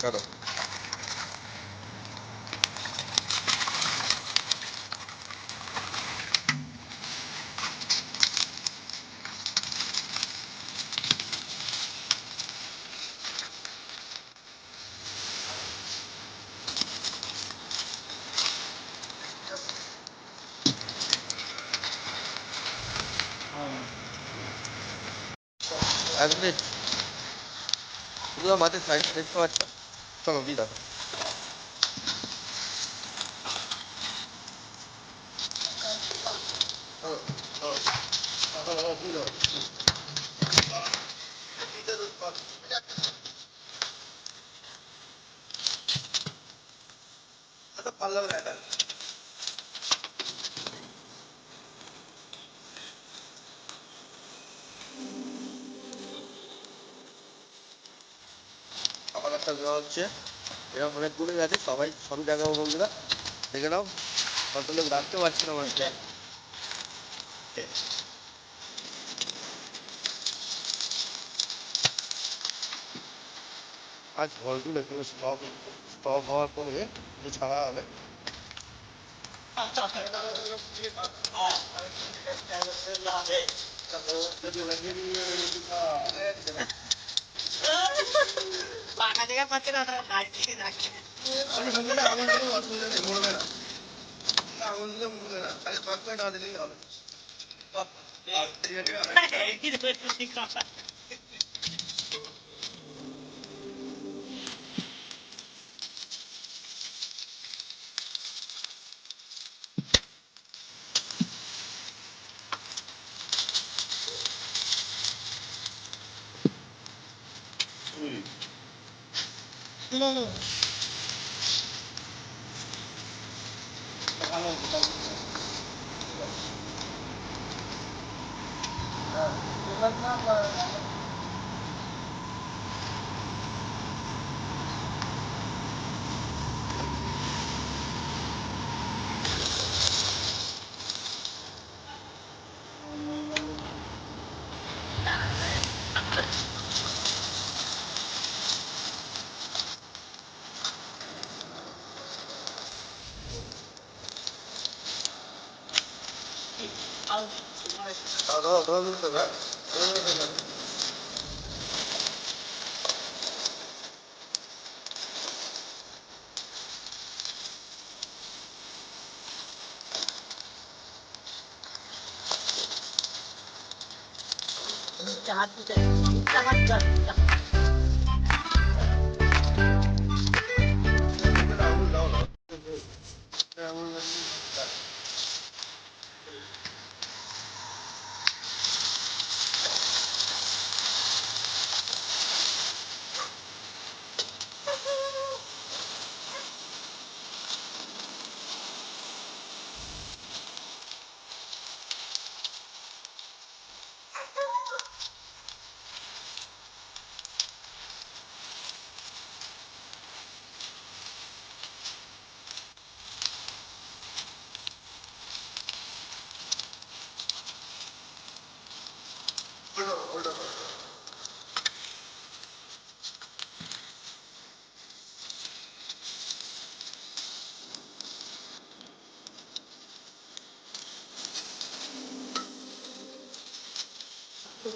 চলো এক মিনিট শুধু মাঝে সাইড দেখতে পাচ্ছ চলো দিয়ে দেখো পাল্লা একটা দেওয়া হচ্ছে। এরকম অনেকগুলো আছে, সবাই সব জায়গায় বন্ধুরা দেখে নাও কত লোক রাখতে পারছি না আজ ফলগুলো একটু স্টক স্টক হওয়ার পরে ছাড়া হবে। পাকা জায়গা পাচ্ছে না তারা হাঁটছে যাচ্ছে। মরবে না আঙুল দিলে মরবে না তাহলে পাক করে না। দিলেই হবে 네. 네. 아, 네. ঠিক আছে এই তো ঠিক কথা দাও দাও দিতে হবে হাত দিতে হাত দিতে আঙুল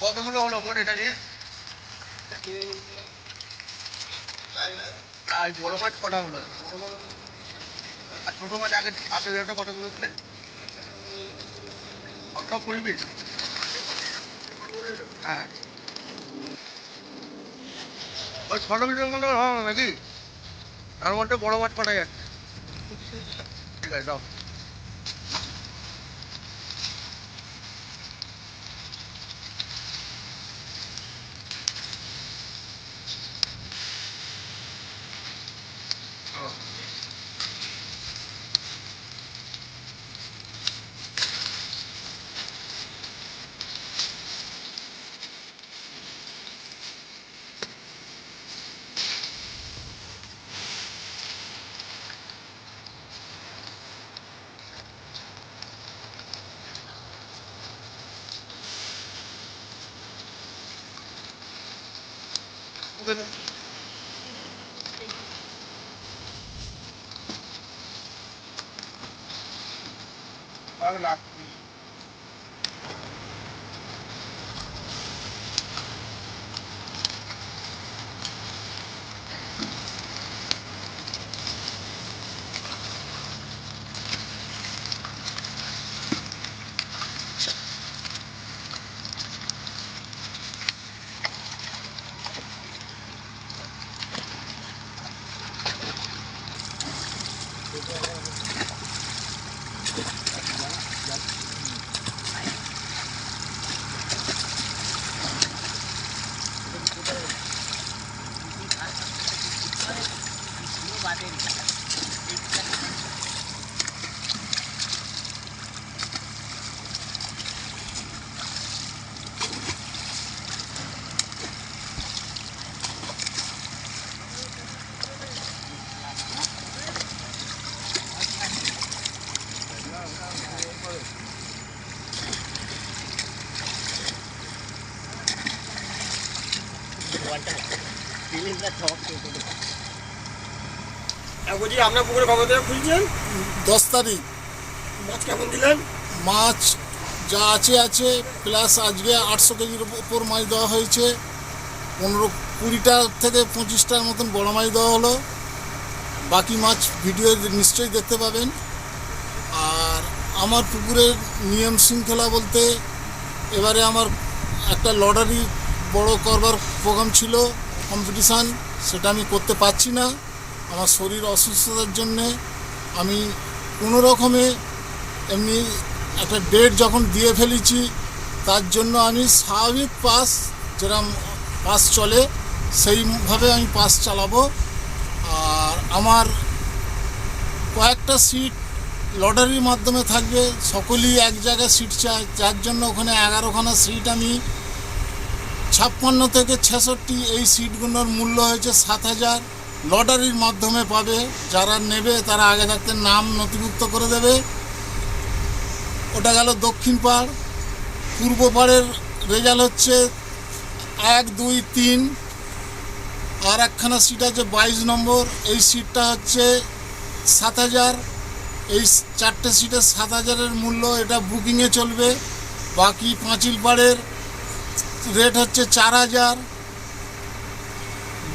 কতগুলো হলো বল এটা দিয়ে? আর বড় মাছ কটা হলো? আর ছোট মাছ আগে আগে একটা কতগুলো ছিলেন সব কুড়ি পিস হ্যাঁ। ওই ছোট মধ্যে হবে নাকি? তার মধ্যে বড় মাছ পাঠা যাচ্ছে। ঠিক আছে, দাও। 네. 아, 나. বলছি আপনার পুকুরে কবে থেকে খুলছেন দশ তারিখ। মাছ কেমন দিলেন? মাছ যা আছে আছে। প্লাস আজকে আটশো কেজির উপর মাছ দেওয়া হয়েছে। পনেরো কুড়িটা থেকে পঁচিশটার মতন বড় মাছ দেওয়া হলো। বাকি মাছ ভিডিও নিশ্চয়ই দেখতে পাবেন। আর আমার পুকুরের নিয়ম শৃঙ্খলা বলতে এবারে আমার একটা লটারি বড় করবার প্রোগ্রাম ছিল কম্পিটিশান সেটা আমি করতে পারছি না। আমার শরীর অসুস্থতার জন্যে আমি কোনো রকমে এমনি একটা ডেট যখন দিয়ে ফেলেছি, তার জন্য আমি স্বাভাবিক পাস যেরকম পাস চলে, সেইভাবে আমি পাস চালাবো। আর আমার কয়েকটা সিট লটারির মাধ্যমে থাকবে, সকলেই এক জায়গায় সিট চায়, যার জন্য ওখানে এগারোখানা সিট আমি ছাপ্পান্ন থেকে ছেষট্টি এই সিটগুলোর মূল্য হয়েছে সাত হাজার। লটারির মাধ্যমে পাবে, যারা নেবে তারা আগে থাকতে নাম নথিভুক্ত করে দেবে। ওটা গেল দক্ষিণ পাড়। পূর্ব পাড়ের রেজাল্ট হচ্ছে এক, দুই, তিন। আর একখানা সিট আছে বাইশ নম্বর। এই সিটটা হচ্ছে সাত হাজার। এই চারটে সিটের সাত হাজারের মূল্য এটা বুকিংয়ে চলবে। বাকি পাঁচিল পাড়ের রেট হচ্ছে চার হাজার।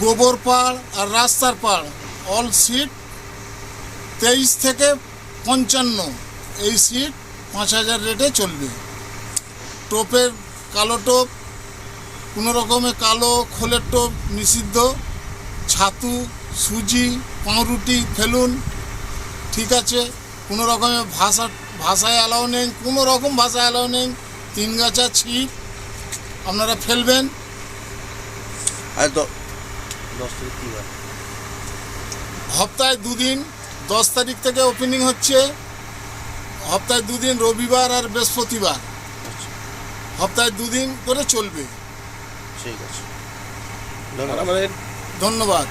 গোবর পাড় আর রাস্তার পাড় অল সিট তেইশ থেকে পঞ্চান্ন, এই সিট পাঁচ হাজার রেটে চলবে। টোপের কালো টোপ, কোনো রকমে কালো খোলের টোপ নিষিদ্ধ, ছাতু, সুজি, পাউরুটি, ফেলুন, ঠিক আছে। কোনো রকমের ভাষা, ভাষায় অ্যালাউ নেই, কোনো রকম ভাষায় অ্যালাউ নেই। তিন গাছা ছিপ, আপনারা ফেলবেন। আর দশ তারিখ কী বার? সপ্তাহে দুদিন দশ তারিখ থেকে ওপেনিং হচ্ছে। সপ্তাহে দুদিন রবিবার আর বৃহস্পতিবার। আচ্ছা। সপ্তাহে দুদিন করে চলবে। ঠিক আছে। ধন্যবাদ।